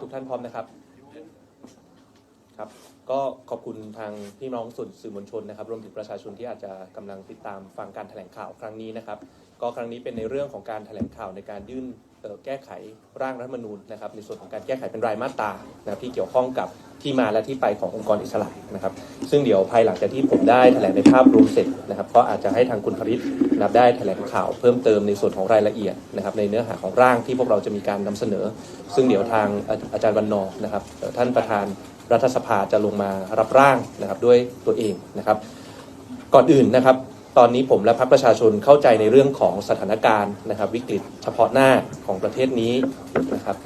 ทุกท่านพร้อมนะครับ ครับ ก็ขอบคุณทางพี่น้องส่วนสื่อมวลชนนะครับ รวมถึงประชาชนที่อาจจะกำลังติดตามฟังการแถลงข่าวครั้งนี้นะครับ ก็ครั้งนี้เป็นในเรื่องของการแถลงข่าวในการยื่น แก้ไขร่างรัฐมนูญนะครับในส่วนของการแก้ไขเป็นรายมาตรานะครับที่เกี่ยวข้องกับที่มาและที่ไปขององค์กรอิสระนะครับ ซึ่งเดี๋ยวภายหลังจากที่ผมได้แถลงในภาพรวมเสร็จนะครับ ก็อาจจะให้ทางคุณพริษนะครับได้แถลงข่าวเพิ่มเติมในส่วนของรายละเอียดนะครับในเนื้อหาของร่างที่พวกเราจะมีการนำเสนอ ซึ่งเดี๋ยวทางอาจารย์วันนอนะครับท่านประธานรัฐสภาจะลงมารับร่างนะครับด้วยตัวเองนะครับ ก่อนอื่นนะครับ ตอนนี้ผมและพรรคประชาชนเข้าใจในเรื่องของสถานการณ์นะครับ วิกฤตเฉพาะหน้าของประเทศนี้นะครับ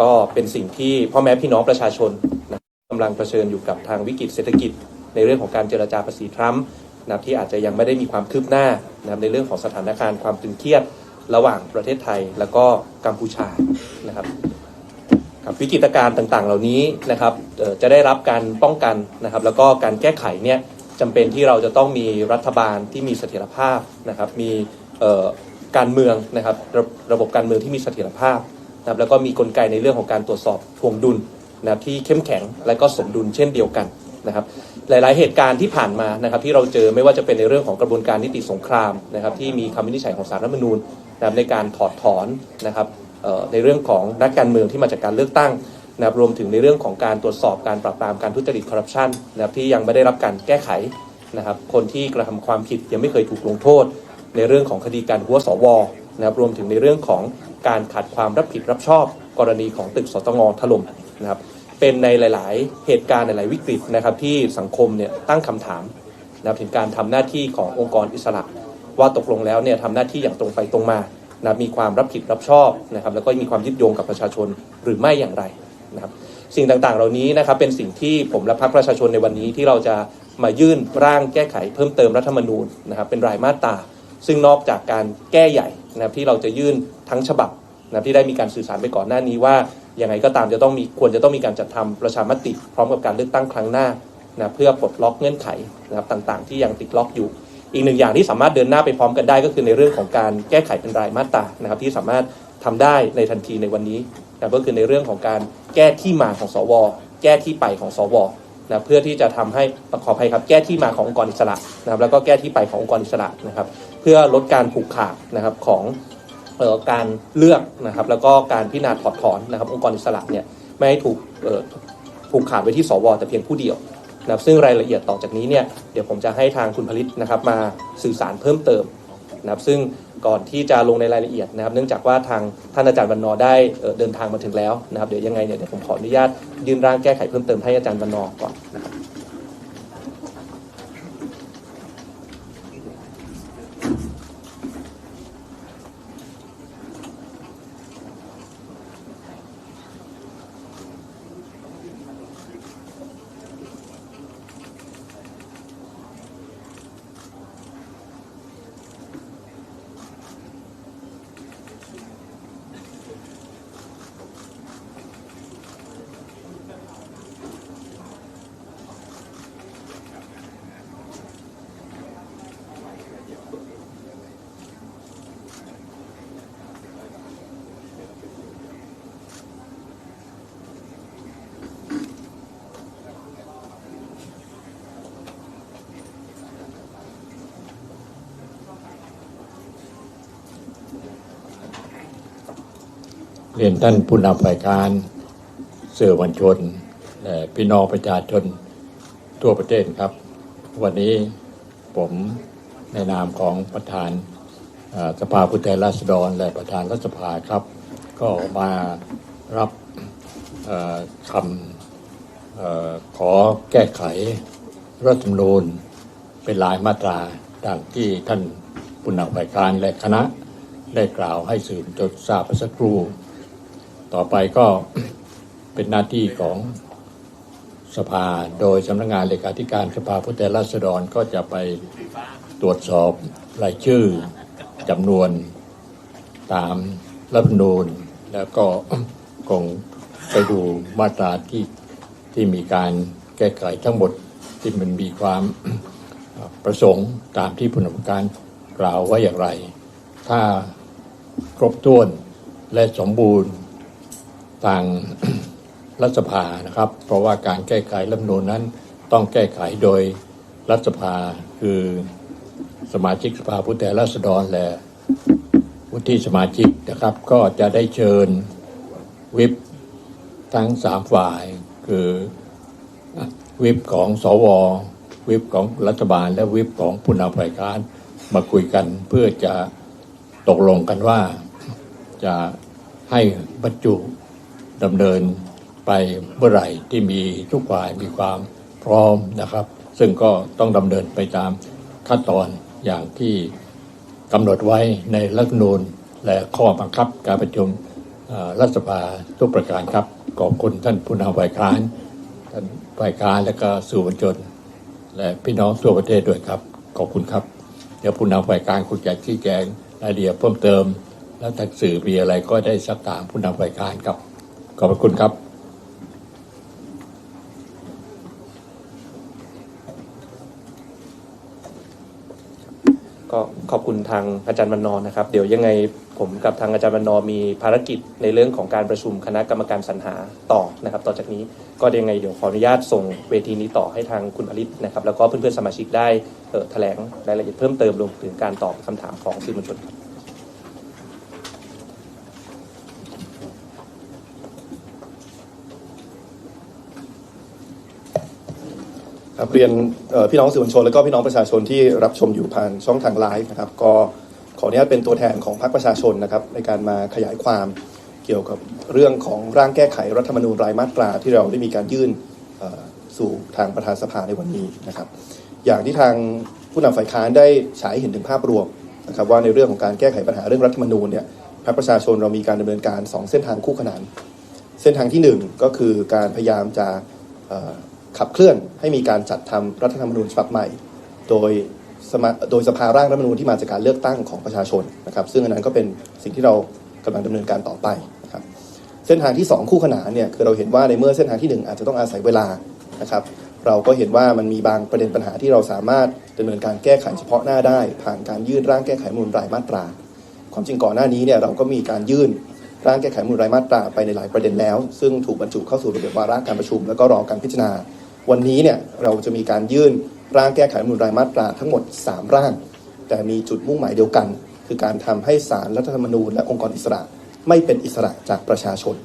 ก็เป็นสิ่งที่พ่อแม่พี่น้องประชาชนนะกำลังเผชิญอยู่กับทางวิกฤตเศรษฐกิจ ในเรื่องของการเจรจาภาษีทรัมป์นะครับที่อาจจะยังไม่ได้มีความคืบหน้านะครับในเรื่องของสถานการณ์ความตึงเครียดระหว่างประเทศไทยแล้วก็กัมพูชานะครับครับวิกฤตการณ์ต่างๆ เหล่านี้นะครับจะได้รับการป้องกันนะครับ แล้วก็การแก้ไขเนี่ย จำเป็นที่เราจะต้องมีรัฐบาลที่มีเสถียรภาพนะครับ มีการเมืองนะครับระระบบการเมืองที่มีเสถียรภาพนะครับแล้วก็มีกลไกในเรื่องของการตรวจสอบทวงดุลนะครับที่เข้มแข็งและก็สมดุลเช่นเดียวกันนะครับหลาย ๆ เหตุการณ์ที่ผ่านมานะครับที่เราเจอไม่ว่าจะเป็นในเรื่องของกระบวนการนิติสงครามนะครับที่มีคำวินิจฉัยของสารรัฐมนูญนะครับในการถอดถอนนะครับในเรื่องของนักการเมืองที่มาจากการเลือกตั้ง นะครับรวมถึงในเรื่องของการตรวจสอบการปราบปรามการทุจริตคอร์รัปชันนะครับที่ยังไม่ได้รับการแก้ไขนะครับคนที่กระทำความผิดยังไม่เคยถูกลงโทษ ในเรื่องของคดีการหัวสวนะครับรวมถึงในเรื่องของการขาดความรับผิดรับชอบ กรณีของตึกสตงถล่มนะครับเป็นในหลาย ๆ เหตุการณ์หลาย ๆ วิกฤตนะครับที่สังคมเนี่ยตั้งคำถามนะครับถึงการทำหน้าที่ขององค์กรอิสระ ว่าตกลงแล้วเนี่ยทำหน้าที่อย่างตรงไปตรงมานะมีความรับผิดรับชอบนะครับแล้วก็มีความยึดโยงกับประชาชนหรือไม่อย่างไร นะครับสิ่งต่างๆ เหล่านี้นะครับเป็นสิ่งที่ผมและพรรคประชาชนในวันนี้ที่เราจะมายื่นร่างแก้ไขเพิ่มเติมรัฐธรรมนูญนะครับเป็นรายมาตราซึ่งนอกจากการแก้ใหญ่นะครับที่เราจะยื่นทั้งฉบับนะครับที่ได้มีการสื่อสารไปก่อนหน้านี้ว่ายังไงก็ตามจะต้องมีควรจะต้องมีการจัดทำประชามติ พร้อมกับการเลือกตั้งครั้งหน้านะเพื่อปลดล็อกเงื่อนไขนะครับต่างๆ ที่ยังติดล็อกอยู่ อีกหนึ่งอย่างที่สามารถเดินหน้าไปพร้อมกันได้ก็คือในเรื่องของการแก้ไขเป็นรายมาตรานะครับที่สามารถ ทำได้ในทันทีในวันนี้นะก็คือในเรื่องของการแก้ที่มาของสว แก้ที่ไปของสวนะเพื่อที่จะทำให้ขออภัยครับ แก้ที่มาขององค์กรอิสระนะครับ แล้วก็แก้ที่ไปขององค์กรอิสระนะครับ เพื่อลดการผูกขาดนะครับของออการเลือกนะครับ แล้วก็การพิจารณาถอดถอนนะครับ องค์กรอิสระเนี่ยไม่ให้ถูกผูกขาดไว้ที่สว แต่เพียงผู้เดียวนะครับซึ่งรายละเอียดต่อจากนี้เนี่ยเดี๋ยวผมจะให้ทางคุณผลิตนะครับมาสื่อสารเพิ่มเติมนะครับซึ่ง ก่อนที่จะลงในรายละเอียดนะครับ เนื่องจากว่าทางท่านอาจารย์บรรณอได้เดินทางมาถึงแล้วนะครับ เดี๋ยวยังไงเนี่ยเดี๋ยวผมขออนุญาตยื่นร่างแก้ไขเพิ่มเติมให้อาจารย์บรรณอก่อนนะครับ รียนท่านผู้นำฝ่ายการเสื่อมวลชนและพี่น้องประชาชนทั่วประเทศครับ วันนี้ผมในนามของประธานสภาผู้แทนราษฎร และประธานรัฐสภาครับ ก็มารับคำออขอแก้ไขรัฐธรรมนูญเป็นรายมาตราดังที่ท่านผู้นำฝ่ายการและคณะได้กล่าวให้สื่อมวลชนทราบสักครู่ ต่อไปก็เป็นหน้าที่ของสภาโดยสำนักงานเลขาธิการสภาผู้แทนราษฎรก็จะไปตรวจสอบรายชื่อจำนวนตามรัฐมนูญแล้วก็คงไปดูมาตราที่ที่มีการแก้ไขทั้งหมดที่มันมีความประสงค์ตามที่ผู้นำการกล่าวไว้อย่างไร ถ้าครบถ้วนและสมบูรณ์ ทางรัฐสภานะครับ เพราะว่าการแก้ไขรัฐมนูญนั้นต้องแก้ไขโดยรัฐสภาคือสมาชิกสภาผู้แทนราษฎรและวุฒิสมาชิกนะครับ ก็จะได้เชิญวิปทั้งสามฝ่าย คือวิปของสว วิปของรัฐบาล และวิปของผู้นำฝ่ายค้านมาคุยกันเพื่อจะตกลงกันว่าจะให้บรรจุ ดำเนินไปเมื่อไหร่ที่มีทุกฝ่ายมีความพร้อมนะครับ ซึ่งก็ต้องดำเนินไปตามขั้นตอนอย่างที่กำหนดไว้ในรัฐนูญและข้อบังคับการประชุมรัฐสภาทุกประการครับขอบคุณท่านผู้นำฝ่ายค้านท่านฝ่ายค้านและก็สื่อมวลชน และพี่น้องทั่วประเทศด้วยครับ ขอบคุณครับ เดี๋ยวผู้นำฝ่ายการคุณจะชี้แจงรายละเอียดเพิ่มเติม แล้วถ้าสื่อมีอะไรก็ได้สักถามผู้นำฝ่ายการครับ อบพระคุณครับก็ขอบคุณทางอาจารย์วันนอร์นะครับ เดี๋ยวยังไงผมกับทางอาจารย์วันนอมีภารกิจในเรื่องของการประชุมคณะกรรมการสรรหาต่อนะครับ ต่อจากนี้ก็ยังไงเดี๋ยวขออนุญาตส่งเวทีนี้ต่อให้ทางคุณผลิตนะครับ แล้วก็เพื่อนๆสมาชิกได้ออแถลงรายละเอียดเพิ่มเติมรวมถึงการตอบคำถามของสื่อมวลชนครับ ครับ เรียนพี่น้องสื่อมวลชน และก็พี่น้องประชาชนที่รับชมอยู่ผ่านช่องทางไลฟ์นะครับ ก็ขออนุญาตเป็นตัวแทนของพรรคประชาชนนะครับในการมาขยายความเกี่ยวกับเรื่องของร่างแก้ไขรัฐธรรมนูญรายมาตราที่เราได้มีการยื่นสู่ทางประธานสภาในวันนี้นะครับ อย่างที่ทางผู้นำฝ่ายค้านได้ฉายเห็นถึงภาพรวมนะครับว่าในเรื่องของการแก้ไขปัญหาเรื่องรัฐธรรมนูญเนี่ยพรรคประชาชนเรามีการดำเนินการสองเส้นทางคู่ขนาน เส้นทางที่หนึ่งก็คือการพยายามจะ ขับเคลื่อนให้มีการจัดทำรัฐธรรมนูญฉบับใหม่ โดยสมาโดยสภาร่างรัฐธรรมนูญที่มาจากการเลือกตั้งของประชาชนนะครับ ซึ่งอันนั้นก็เป็นสิ่งที่เรากำลังดำเนินการต่อไปนะครับเส้นทางที่ 2 คู่ขนานเนี่ยคือเราเห็นว่าในเมื่อเส้นทางทีหนึ่1 อาจจะต้องอาศัยเวลานะครับเราก็เห็นว่ามันมีบางประเด็นปัญหาที่เราสามารถดำเนินการแก้ไขเฉพาะหน้าได้ ผ่านการยื่นร่างแก้ไขรัฐธรรมนูญรายมาตรา ความจริงก่อนหน้านี้เนี่ยเราก็มีการยื่นร่างแก้ไขรัฐธรรมนูญรายมาตราไปในหลายประเด็นแล้ว ซึ่งถูกบรรจุเข้าสู่ระเบียบวาระการประชุม แล้วก็รอการพิจารณา วันนี้เนี่ยเราจะมีการยื่นร่างแก้ไขรัฐมนูญรายมาตราทั้งหมด 3 ร่าง แต่มีจุดมุ่งหมายเดียวกัน คือการทำให้ศาลรัฐธรรมนูญและองค์กรอิสระไม่เป็นอิสระจากประชาชน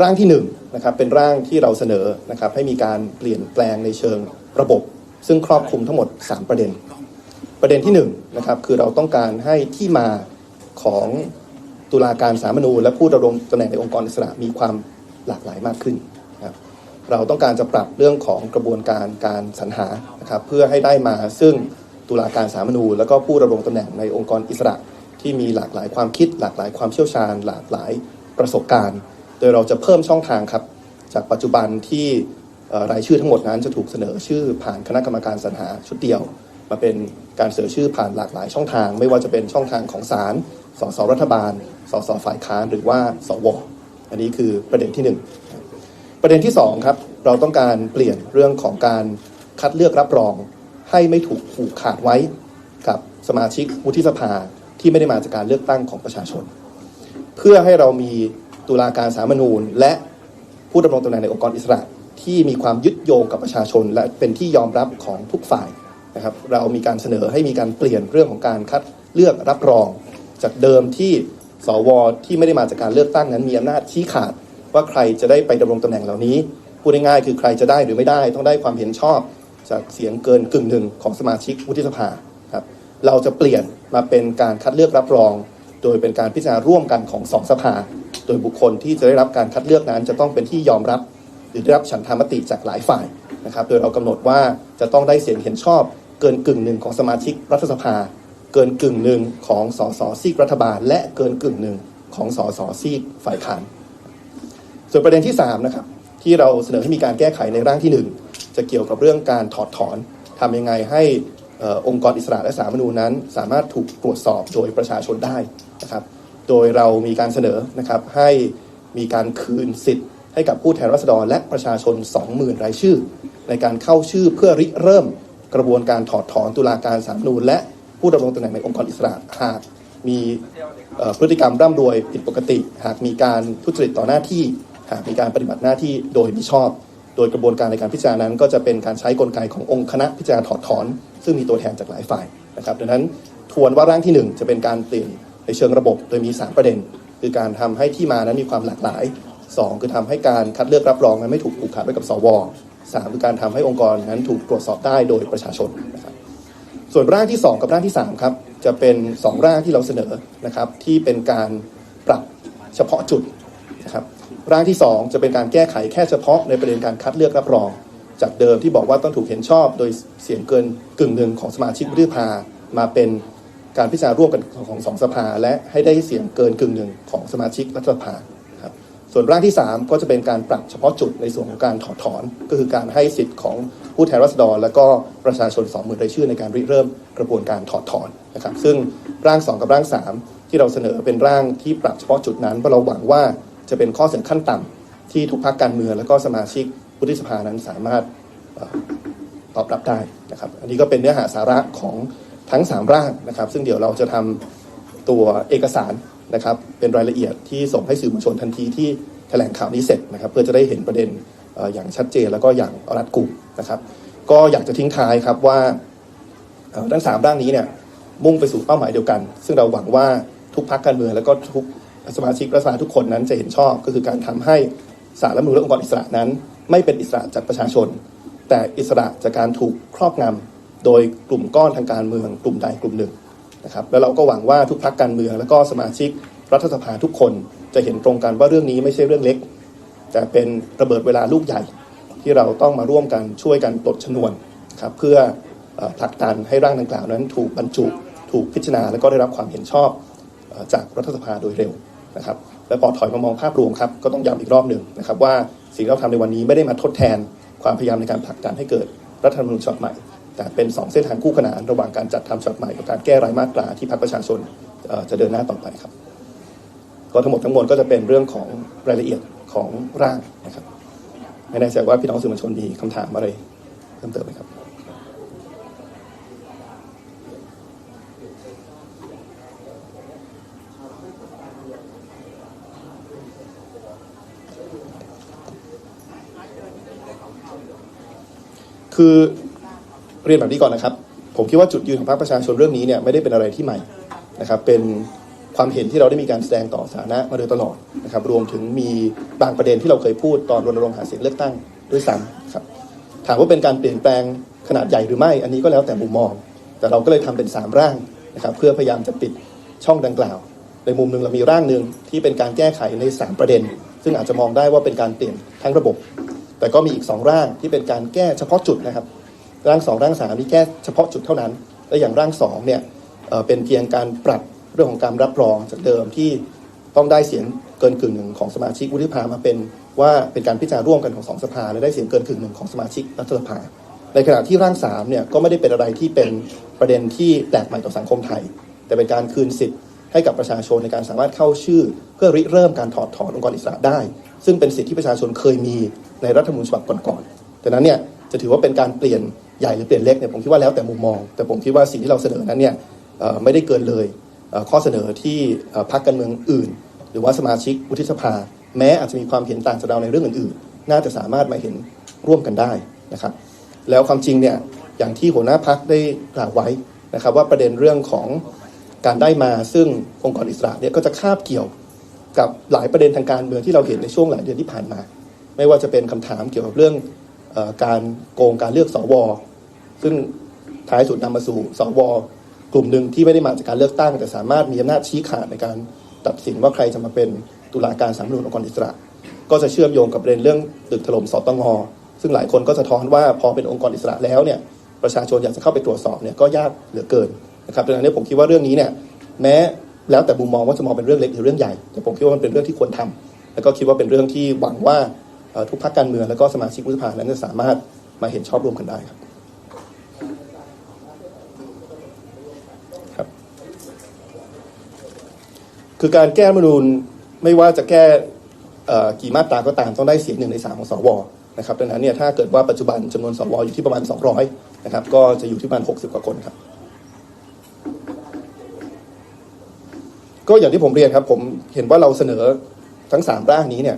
ร่างที่1นงนะครับเป็นร่างที่เราเสนอนะครับให้มีการเปลี่ยนแปลงในเชิงระบบ ซึ่งครอบคลุมทั้งหมด 3 ประเด็น ประเด็นที่1นงนะครับคือเราต้องการให้ที่มาของตุลาการสารมนูและผู้ดำรงตำแหน่งในองค์กรอิสระมีความหลากหลายมากขึ้น เราต้องการจะปรับเรื่องของกระบวนการการสรรหานะครับเพื่อให้ได้มาซึ่งตุลาการสามนูญและก็ผู้ดำรงตำแหน่งในองค์กรอิสระ ที่มีหลากหลายความคิด หลากหลายความเชี่ยวชาญ หลากหลายประสบการณ์ โดยเราจะเพิ่มช่องทางครับ จากปัจจุบันที่รายชื่อทั้งหมดนั้นจะถูกเสนอชื่อผ่านคณะกรรมการสรรหาชุดเดียว มาเป็นการเสนอชื่อผ่านหลากหลายช่องทาง ไม่ว่าจะเป็นช่องทางของศาลสสรัฐบาลสสฝ่ายค้านหรือว่าสวอันนี้คือประเด็นที่หนึ่ง ประเด็นที่สองครับเราต้องการเปลี่ยนเรื่องของการคัดเลือกรับรอง ให้ไม่ถูกผูกขาดไว้กับสมาชิกวุฒิสภาที่ไม่ได้มาจากการเลือกตั้งของประชาชน เพื่อให้เรามีตุลาการสารมนูญ และผู้ดำรงตำแหน่งในองค์กรอิสระ ที่มีความยึดโยงกับประชาชน และเป็นที่ยอมรับของทุกฝ่ายนะครับเรามีการเสนอให้มีการเปลี่ยนเรื่องของการคัดเลือกรับรอง จากเดิมที่สวที่ไม่ได้มาจากการเลือกตั้งนั้นมีอำนาจชี้ขาด ว่าใครจะได้ไปดำรงตำแหน่งเหล่านี้พูดง่ายๆคือใครจะได้หรือไม่ได้ต้องได้ความเห็นชอบจากเสียงเกินกึ่งหนึ่งของสมาชิกวุฒิสภาครับเราจะเปลี่ยนมาเป็นการคัดเลือกรับรอง โดยเป็นการพิจารณาร่วมกันของสองสภา โดยบุคคลที่จะได้รับการคัดเลือกนั้น จะต้องเป็นที่ยอมรับ หรือได้รับฉันทามติจากหลายฝ่ายนะครับ โดยเรากำหนดว่าจะต้องได้เสียงเห็นชอบ เกินกึ่งหนึ่งของสมาชิกรัฐสภา เกินกึ่งหนึ่งของสสซีกรัฐบาล และเกินกึ่งหนึ่งของสสซีกฝ่ายค้าน ส่วนประเด็นที่3นะครับที่เราเสนอให้มีการแก้ไขในร่างที่ 1 จะเกี่ยวกับเรื่องการถอดถอนทำยังไงให้ออองค์กรอิสระและสารฐธรรมนูนั้น สามารถถูกตรวจสอบโดยประชาชนได้นะครับ โดยเรามีการเสนอนะครับให้มีการคืนสิทธิ์ให้กับผู้แทนราษฎรและประชาชน 20,000 รายชื่อ ในการเข้าชื่อเพื่อริเริ่มกระบวนการถอดถอนตุลาการสารฐธรรมนูญและผู้ดำรงตำแหน่งในองค์กรอิสระหากมีพฤติกรรมร่ำรวยผิดปกติ หากมีการทุจริตต่อหน้าที่ หากมีการปฏิบัติหน้าที่โดยมิชอบ โดยกระบวนการในการพิจารณานั้น ก็จะเป็นการใช้กลไกขององค์คณะพิจารณาถอดถอน ซึ่งมีตัวแทนจากหลายฝ่ายนะครับดังนั้นทวนว่าร่างที่หนึ่งจะเป็นการเปลี่ยนในเชิงระบบ โดยมีสามประเด็น คือการทำให้ที่มานั้นมีความหลากหลายสองคือทำให้การคัดเลือกรับรองนั้นไม่ถูกผูกขาดไว้กับสวสามคือการทำให้องค์กรนั้นถูกตรวจสอบได้โดยประชาชนนะครับส่วนร่างที่ 2 กับร่างที่3ครับจะเป็น 2 ร่างที่เราเสนอนะครับที่เป็นการปรับเฉพาะจุดนะครับ ร่างที่ 2 จะเป็นการแก้ไขแค่เฉพาะในประเด็นการคัดเลือกรับรอง จากเดิมที่บอกว่าต้องถูกเห็นชอบ โดยเสียงเกินกึ่งหนึ่งของสมาชิกวุฒิสภามาเป็นการพิจารณาร่วมกันของสองสภา และให้ได้เสียงเกินกึ่งหนึ่งของสมาชิกรัฐสภาครับส่วนร่างที่ 3 ก็จะเป็นการปรับเฉพาะจุดในส่วนของการถอดถอน ก็คือการให้สิทธิ์ของผู้แทนราษฎร และก็ประชาชน2 0,000รายชื่อในการริเริ่มกระบวนการถอดถอนนะครับซึ่งร่าง 2 กับร่าง 3 ที่เราเสนอเป็นร่างที่ปรับเฉพาะจุดนั้นเพราะเราหวังว่า จะเป็นข้อเสนอขั้นต่ำที่ทุกพรรคการเมืองและก็สมาชิกวุฒิสภานั้นสามารถออตอบรับได้นะครับ อันนี้ก็เป็นเนื้อหาสาระของทั้ง 3 ร่างนะครับ ซึ่งเดี๋ยวเราจะทำตัวเอกสารนะครับ เป็นรายละเอียดที่ส่งให้สื่อมวลชนทันทีที่แถลงข่าวนี้เสร็จนะครับ เพื่อจะได้เห็นประเด็นอย่างชัดเจนแล้วก็อย่างรัดกุมนะครับ ก็อยากจะทิ้งท้ายครับว่าทั้งสามร่างนี้เนี่ยมุ่งไปสู่เป้าหมายเดียวกัน ซึ่งเราหวังว่าทุกพรรคการเมืองแล้วก็ทุก สมาชิกรัฐสภาทุกคนนั้นจะเห็นชอบก็คือการทำให้สารรัฐมนูญและองค์กรอิสระนั้น ไม่เป็นอิสระจากประชาชน แต่อิสระจากการถูกครอบงำโดยกลุ่มก้อนทางการเมืองกลุ่มใดกลุ่มหนึ่งนะครับแล้วเราก็หวังว่าทุกพรรคการเมือง แล้วก็สมาชิกรัฐสภาทุกคนจะเห็นตรงกันว่าเรื่องนี้ไม่ใช่เรื่องเล็ก แต่เป็นระเบิดเวลาลูกใหญ่ ที่เราต้องมาร่วมกันช่วยกันปลดชนวนครับเพื่อผลักดันให้ร่างดังกล่าวนั้น ถูกบรรจุ ถูกพิจารณาและก็ได้รับความเห็นชอบจากรัฐสภาโดยเร็ว นะครับและพอถอยมามองภาพรวมครับก็ต้องย้ำอีกรอบหนึ่งนะครับว่าสิ่งที่เราทำในวันนี้ไม่ได้มาทดแทนความพยายามในการผลักดันให้เกิดรัฐธรรมนูญฉบับใหม่ แต่เป็นสองเส้นทางคู่ขนานระหว่างการจัดทำฉบับใหม่กับการแก้รายมาตราที่พรรคประชาชนจะเดินหน้าต่อไปครับก็ทั้งหมดทั้งมวลก็จะเป็นเรื่องของรายละเอียดของร่างนะครับไม่แน่ใจว่าพี่น้องสื่อมวลชนมีคำถามอะไรเพิ่มเติมไหมครับ คือเรียนแบบนี้ก่อนนะครับ ผมคิดว่าจุดยืนของพรรคประชาชนเรื่องนี้เนี่ยไม่ได้เป็นอะไรที่ใหม่นะครับ เป็นความเห็นที่เราได้มีการแสดงต่อสาธารณะมาโดยตลอดนะครับ รวมถึงมีบางประเด็นที่เราเคยพูดตอนรณรงค์หาเสียงเลือกตั้งด้วยซ้ำครับ ถามว่าเป็นการเปลี่ยนแปลงขนาดใหญ่หรือไม่ อันนี้ก็แล้วแต่มุมมอง แต่เราก็เลยทำเป็น 3 ร่างนะครับ เพื่อพยายามจะปิดช่องดังกล่าว ในมุมหนึ่งเรามีร่างหนึ่งที่เป็นการแก้ไขใน 3 ประเด็น ซึ่งอาจจะมองได้ว่าเป็นการเปลี่ยนทั้งระบบ แต่ก็มีอีก 2 ร่างที่เป็นการแก้เฉพาะจุดนะครับ ร่าง 2 ร่าง3นี่แก้เฉพาะจุดเท่านั้น และอย่างร่าง2เนี่ยเป็นเพียงการปรับเรื่องของการรับรองจากเดิมที่ต้องได้เสียงเกินกึ่งหนึ่งของสมาชิกวุฒิสภามาเป็นว่าเป็นการพิจารณาร่วมกันของสองสภาและได้เสียงเกินกึ่งหนึ่งของสมาชิกรัฐสภา ในขณะที่ร่าง3เนี่ยก็ไม่ได้เป็นอะไรที่เป็นประเด็นที่แปลกใหม่ต่อสังคมไทย แต่เป็นการคืนสิทธิ ให้กับประชาชนในการสามารถเข้าชื่อ เพื่อริเริ่มการถอดถอนองค์กรอิสระได้ ซึ่งเป็นสิทธิที่ประชาชนเคยมีในรัฐธรรมนูญฉบับก่อนๆดังนั้นเนี่ยจะถือว่าเป็นการเปลี่ยนใหญ่หรือเปลี่ยนเล็กเนี่ยผมคิดว่าแล้วแต่มุมมอง แต่ผมคิดว่าสิ่งที่เราเสนอนั้นเนี่ยไม่ได้เกินเลยข้อเสนอที่พรรคการเมืองอื่น หรือว่าสมาชิกวุฒิสภา แม้อาจจะมีความเห็นต่างจากเราในเรื่องอื่นๆ น่าจะสามารถมาเห็นร่วมกันได้นะครับ แล้วความจริงเนี่ยอย่างที่หัวหน้าพักได้กล่าวไว้นะครับว่าประเด็นเรื่องของ การได้มาซึ่งองค์กรอิสระเนี่ยก็จะคาบเกี่ยวกับหลายประเด็นทางการเมืองที่เราเห็นในช่วงหลายเดือนที่ผ่านมา ไม่ว่าจะเป็นคำถามเกี่ยวกับเรื่องอการโกงการเลือกสวซึ่งท้ายสุดนำมาสู่สวกลุ่มหนึ่งที่ไม่ได้มาจากการเลือกตั้ง แต่สามารถมีอำนาจชี้ขาดในการตัดสินว่าใครจะมาเป็นตุลาการสาลรฐมนูญองค์กรอิสระ ก็จะเชื่อมโยงกับประเด็นเรื่องตึกถล่มสตงซึ่งหลายคนก็สะท้อนว่าพอเป็นองค์กรอิสระแล้วเนี่ยประชาชนอยากจะเข้าไปตรวจสอบเนี่ยก็ยากเหลือเกิน นะครับดังนั้นผมคิดว่าเรื่องนี้เนี่ยแม้แล้วแต่มุมมองว่าจะมองเป็นเรื่องเล็กหรือเรื่องใหญ่ แต่ผมคิดว่ามันเป็นเรื่องที่ควรทำแล้วก็คิดว่าเป็นเรื่องที่หวังว่าทุกพรรคการเมืองแล้วก็สมาชิกวุฒิสภานั้นจะสามารถมาเห็นชอบร่วมกันได้ครับครับ คือการแก้มนูญไม่ว่าจะแก้กี่มาตราก็ตามต้องได้เสียงหนึ่งในสามของสวนะครับดังนั้นเนี่ยถ้าเกิดว่าปัจจุบันจำนวนสวอยู่ที่ประมาณ 200นะครับก็จะอยู่ที่ประมาณ 60 กว่าคนครับ ก็อย่างที่ผมเรียนครับ ผมเห็นว่าเราเสนอทั้ง 3 ร่างนี้เนี่ย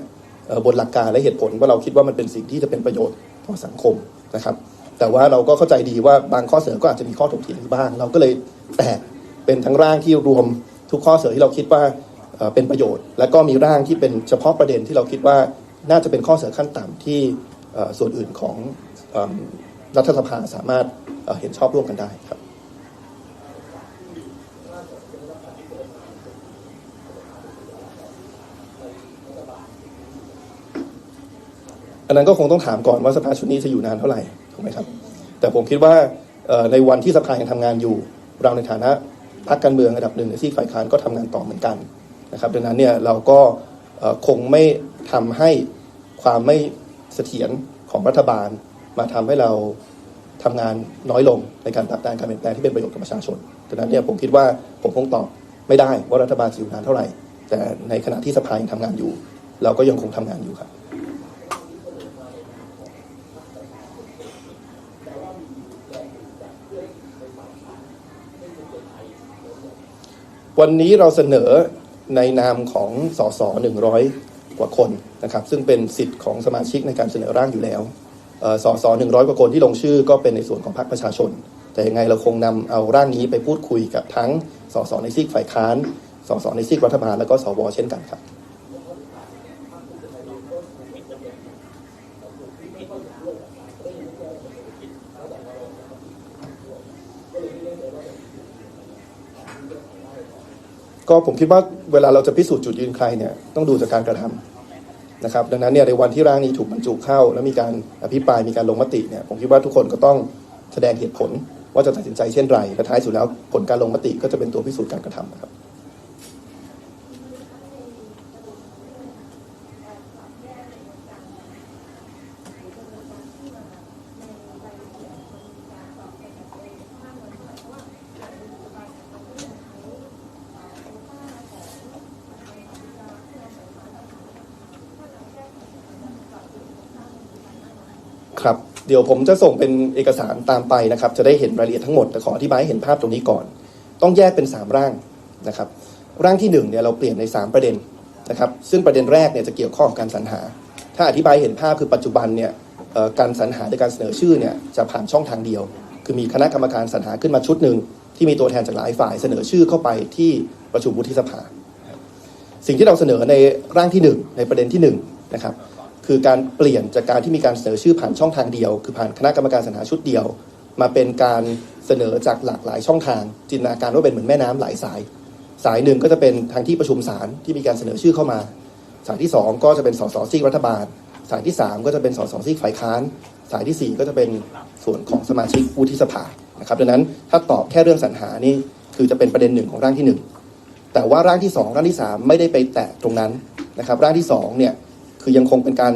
บนหลักการและเหตุผลว่าเราคิดว่ามันเป็นสิ่งที่จะเป็นประโยชน์ต่อสังคมนะครับ แต่ว่าเราก็เข้าใจดีว่าบางข้อเสนอก็อาจจะมีข้อถกเถียงบ้าง เราก็เลยแตกเป็นทั้งร่างที่รวมทุกข้อเสนอที่เราคิดว่าเป็นประโยชน์ และก็มีร่างที่เป็นเฉพาะประเด็นที่เราคิดว่าน่าจะเป็นข้อเสนอขั้นต่ำที่ส่วนอื่นของรัฐสภาสามารถเห็นชอบร่วมกันได้ครับ อันนั้นก็คงต้องถามก่อนว่าสภาชุดนี้จะอยู่นานเท่าไหร่ถูกไหมครับ แต่ผมคิดว่าในวันที่สภายังทำงานอยู่ เราในฐานะพรรคการเมืองระดับหนึ่งในซีกฝ่ายค้านก็ทำงานต่อเหมือนกันนะครับดังนั้นเนี่ยเราก็คงไม่ทำให้ความไม่เสถียรของรัฐบาล มาทำให้เราทำงานน้อยลงในการผลักดันการเปลี่ยนแปลงที่เป็นประโยชน์กับประชาชนดังนั้นเนี่ยผมคิดว่าผมคงตอบไม่ได้ว่ารัฐบาลจะอยู่นานเท่าไหร่ แต่ในขณะที่สภายังทำงานอยู่ เราก็ยังคงทำงานอยู่ครับ วันนี้เราเสนอในนามของสสหนึ่งร้อยกว่าคนนะครับ ซึ่งเป็นสิทธิ์ของสมาชิกในการเสนอร่างอยู่แล้วสสหนึ่งร้อยกว่าคนที่ลงชื่อก็เป็นในส่วนของพรรคประชาชน แต่ยังไงเราคงนำเอาร่างนี้ไปพูดคุยกับทั้งสสในซีกฝ่ายค้านสสในซีกรัฐบาลแล้วก็สวเช่นกันครับ ก็ผมคิดว่าเวลาเราจะพิสูจน์จุดยืนใครเนี่ยต้องดูจากการกระทำนะครับ ดังนั้นเนี่ยในวันที่ร่างนี้ถูกบรรจุเข้า แล้วมีการอภิปรายมีการลงมติเนี่ยผมคิดว่าทุกคนก็ต้องแสดงเหตุผลว่าจะตัดสินใจเช่นไรและท้ายสุดแล้วผลการลงมติก็จะเป็นตัวพิสูจน์การกระทำนะครับ ครับ เดี๋ยวผมจะส่งเป็นเอกสารตามไปนะครับ จะได้เห็นรายละเอียดทั้งหมดแต่ขออธิบายให้เห็นภาพตรงนี้ก่อน ต้องแยกเป็น 3 ร่างนะครับ ร่างที่1เนี่ยเราเปลี่ยนใน 3 ประเด็นนะครับ ซึ่งประเด็นแรกเนี่ยจะเกี่ยวข้องกับการสรรหา ถ้าอธิบายเห็นภาพคือปัจจุบันเนี่ยการสรรหาโดยการเสนอชื่อเนี่ยจะผ่านช่องทางเดียว คือมีคณะกรรมการสรรหาขึ้นมาชุดหนึ่งที่มีตัวแทนจากหลายฝ่ายเสนอชื่อเข้าไปที่ประชุมวุฒิสภา สิ่งที่เราเสนอในร่างที่ 1 ในประเด็นที่1นะครับ คือการเปลี่ยนจากการที่มีการเสนอชื่อผ่านช่องทางเดียว คือผ่านคณะกรรมการสรรหาชุดเดียว มาเป็นการเสนอจากหลากหลายช่องทาง จินตนาการว่าเป็นเหมือนแม่น้ำหลายสาย สายหนึ่งก็จะเป็นทางที่ประชุมศาลที่มีการเสนอชื่อเข้ามา สายที่ 2 ก็จะเป็นสสซีกรัฐบาล สายที่ 3 ก็จะเป็นสสซีกฝ่ายค้าน สายทีสี่4 ก็จะเป็นส่วนของสมาชิกวุฒิสภานะครับดังนั้นถ้าตอบแค่เรื่องสรรหานี่คือจะเป็นประเด็นหนึ่งของร่างที่หนึ่งแต่ว่าร่างที่ 2 ร่างที่ 3 ไม่ได้ไปแตะตรงนั้นนะครับร่างที่2เนี่ย คือยังคงเป็นการ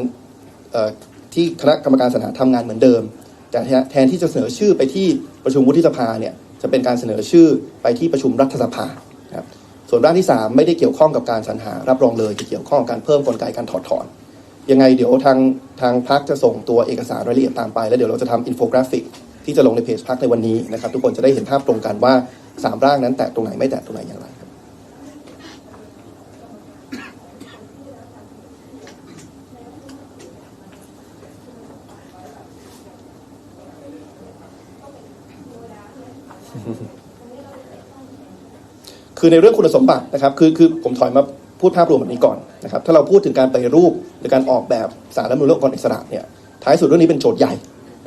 ที่คณะกรรมการสรรหาทำงานเหมือนเดิม แต่แทนที่จะเสนอชื่อไปที่ประชุมวุฒิสภาเนี่ยจะเป็นการเสนอชื่อไปที่ประชุมรัฐสภาครับส่วนร่างที่ 3 ไม่ได้เกี่ยวข้องกับการสรรหารับรองเลยจะเกี่ยวข้องกับการเพิ่มกลไกการถอดถอนยังไงเดี๋ยวทางทางพักจะส่งตัวเอกสารรายละเอียดตามไป แล้วเดี๋ยวเราจะทำอินโฟกราฟิก ที่จะลงในเพจพักในวันนี้นะครับทุกคนจะได้เห็นภาพตรงกันว่าสามร่างนั้นแตะตรงไหนไม่แตะตรงไหนอย่างไร คือในเรื่องคุณสมบัตินะครับคือคือผมถอยมาพูดภาพรวมแบบนี้ก่อนนะครับถ้าเราพูดถึงการไปรูปหรือการออกแบบสารรัฐมนูญเรื่องค์กรอิสระเนี่ยท้ายสุดเรื่องนี้เป็นโจทย์ใหญ่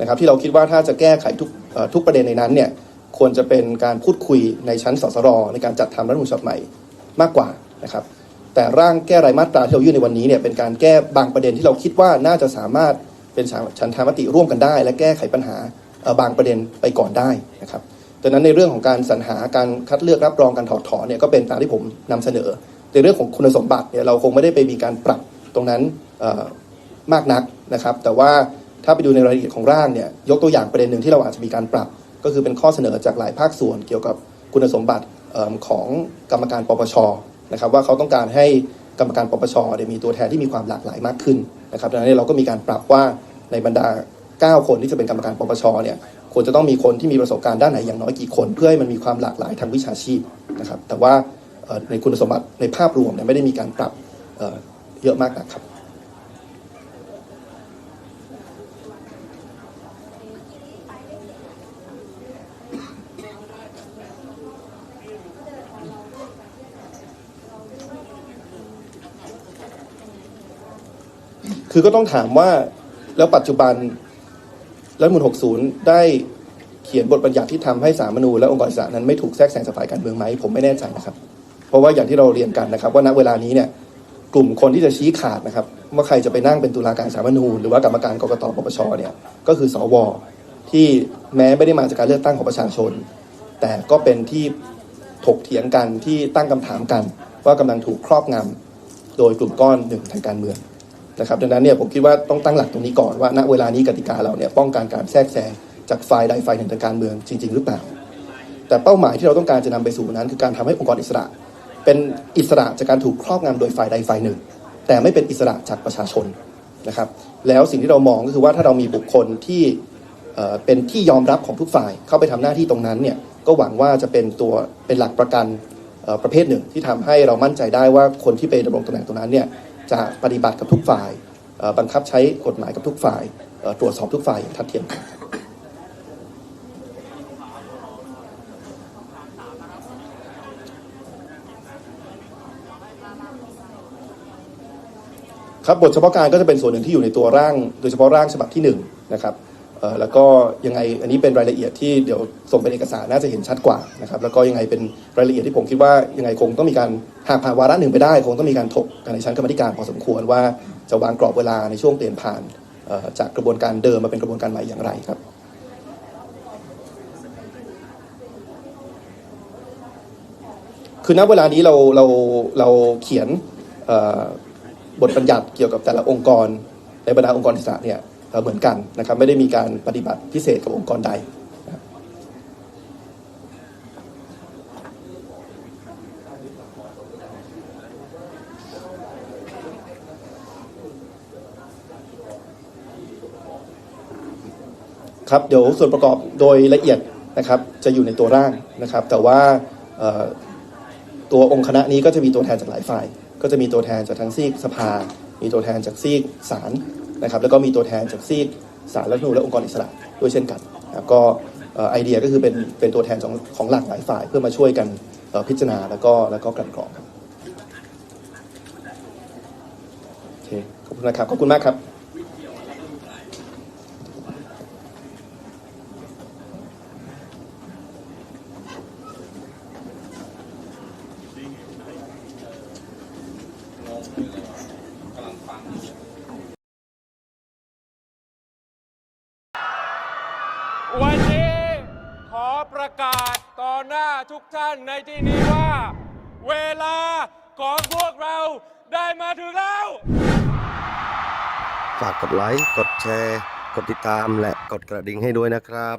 นะครับที่เราคิดว่าถ้าจะแก้ไขทุกทุกประเด็นในนั้นเนี่ยควรจะเป็นการพูดคุยในชั้นสสรในการจัดทำรัฐมนูญฉบับใหม่มากกว่านะครับแต่ร่างแก้รายมาตราที่เรายื่นในวันนี้เนี่ยเป็นการแก้บางประเด็นที่เราคิดว่าน่าจะสามารถเป็นฉันทามติร่วมกันได้ และแก้ไขปัญหาบางประเด็นไปก่อนได้นะครับ ดังนั้นในเรื่องของการสรรหาการคัดเลือกรับรองการถอดถอนเนี่ยก็เป็นตามที่ผมนำเสนอ ในเรื่องของคุณสมบัติเนี่ยเราคงไม่ได้ไปมีการปรับตรงนั้นมากนักนะครับ แต่ว่าถ้าไปดูในรายละเอียดของร่างเนี่ยยกตัวอย่างประเด็นหนึ่งที่เราอาจจะมีการปรับ ก็คือเป็นข้อเสนอจากหลายภาคส่วนเกี่ยวกับคุณสมบัติเอิ่มของกรรมการปปชนะครับว่าเขาต้องการให้กรรมการปปชเนี่ยมีตัวแทนที่มีความหลากหลายมากขึ้นนะครับดังนั้นเราก็มีการปรับว่าในบรรดา 9 คนที่จะเป็นกรรมการปปชเนี่ย ควรจะต้องมีคนที่มีประสบการณ์ด้านไหนอย่างน้อยกี่คน เพื่อให้มันมีความหลากหลายทางวิชาชีพนะครับ แต่ว่าในคุณสมบัติในภาพรวมเนี่ยไม่ได้มีการปรับเยอะมากนะครับคือก็ต้องถามว่าแล้วปัจจุบัน รัฐมนูล60 ได้เขียนบทบัญญัติที่ทำให้สามนูและองค์กรอิสระนั้นไม่ถูกแทรกแซงจากฝ่ายการเมืองไหมผมไม่แน่ใจนะครับ เพราะว่าอย่างที่เราเรียนกันนะครับ ว่าณเวลานี้เนี่ยกลุ่มคนที่จะชี้ขาดนะครับว่าใครจะไปนั่งเป็นตุลาการสามนูหรือว่ากรรมการกรกตปปชเนี่ยก็คือสวที่แม้ไม่ได้มาจากการเลือกตั้งของประชาชน แต่ก็เป็นที่ถกเถียงกันที่ตั้งคำถามกัน ว่ากำลังถูกครอบงำโดยกลุ่มก้อนหนึ่งทางการเมือง นะครับดังนั้นเนี่ยผมคิดว่าต้องตั้งหลักตรงนี้ก่อนว่าณเวลานี้กติกาเราเนี่ยป้องกันการแทรกแซงจากฝ่ายใดฝ่ายหนึ่งทางการเมืองจริง ๆ หรือเปล่า แต่เป้าหมายที่เราต้องการจะนำไปสู่นั้น คือการทำให้องค์กรอิสระ เป็นอิสระจากการถูกครอบงำโดยฝ่ายใดฝ่ายหนึ่ง แต่ไม่เป็นอิสระจากประชาชนนะครับแล้วสิ่งที่เรามองก็คือว่าถ้าเรามีบุคคลที่เป็นที่ยอมรับของทุกฝ่ายเข้าไปทำหน้าที่ตรงนั้นเนี่ยก็หวังว่าจะเป็นตัวเป็นหลักประกันประเภทหนึ่งที่ทำให้เรามั่นใจได้ว่าคนที่ไปดำรงตำแหน่งตรงนั้นเนี่ย จะปฏิบัติกับทุกฝ่ายบังคับใช้กฎหมายกับทุกฝ่ายตรวจสอบทุกฝ่ายอย่างทัดเทียมกันครับบทเฉพาะการก็จะเป็นส่วนหนึ่งที่อยู่ในตัวร่าง โดยเฉพาะร่างฉบับที่หนึ่งนะครับ แล้วก็ยังไงอันนี้เป็นรายละเอียดที่เดี๋ยวส่งเป็นเอกสารน่าจะเห็นชัดกว่านะครับแล้วก็ยังไงเป็นรายละเอียดที่ผมคิดว่ายังไงคงต้องมีการหากผ่านวาระหนึ่งไปได้ คงต้องมีการถกกันในชั้นกรรมธิการพอสมควรว่าจะวางกรอบเวลาในช่วงเปลี่ยนผ่านจากกระบวนการเดิมมาเป็นกระบวนการใหม่อย่างไรครับคือณเวลานี้เราเราเราเขียนบทบัญญัติเกี่ยวกับแต่ละองค์กรในบรรดาองค์กรอิสระเนี่ย เอ่อเหมือนกันนะครับไม่ได้มีการปฏิบัติพิเศษกับองค์กรใดครับเดี๋ยวส่วนประกอบโดยละเอียดนะครับจะอยู่ในตัวร่างนะครับ แต่ว่าตัวองค์คณะนี้ก็จะมีตัวแทนจากหลายฝ่าย ก็จะมีตัวแทนจากทั้งซีกสภา มีตัวแทนจากซีกศาล นะครับแล้วก็มีตัวแทนจากซีกสารรัฐธรรมนูญและองค์กรอิสระด้วยเช่นกันนะครับก็ไอเดียก็คือเป็นเป็นตัวแทนของของหลากหลายฝ่ายเพื่อมาช่วยกันพิจารณาแล้วก็แล้วก็กลั่นกรองครับโอเคขอบคุณนะครับขอบคุณมากครับ วันนี้ขอประกาศต่อหน้าทุกท่าน ในที่นี้ว่า เวลาของพวกเราได้มาถึงแล้ว ฝากกดไลค์ กดแชร์ กดติดตามและกดกระดิ่งให้ด้วยนะครับ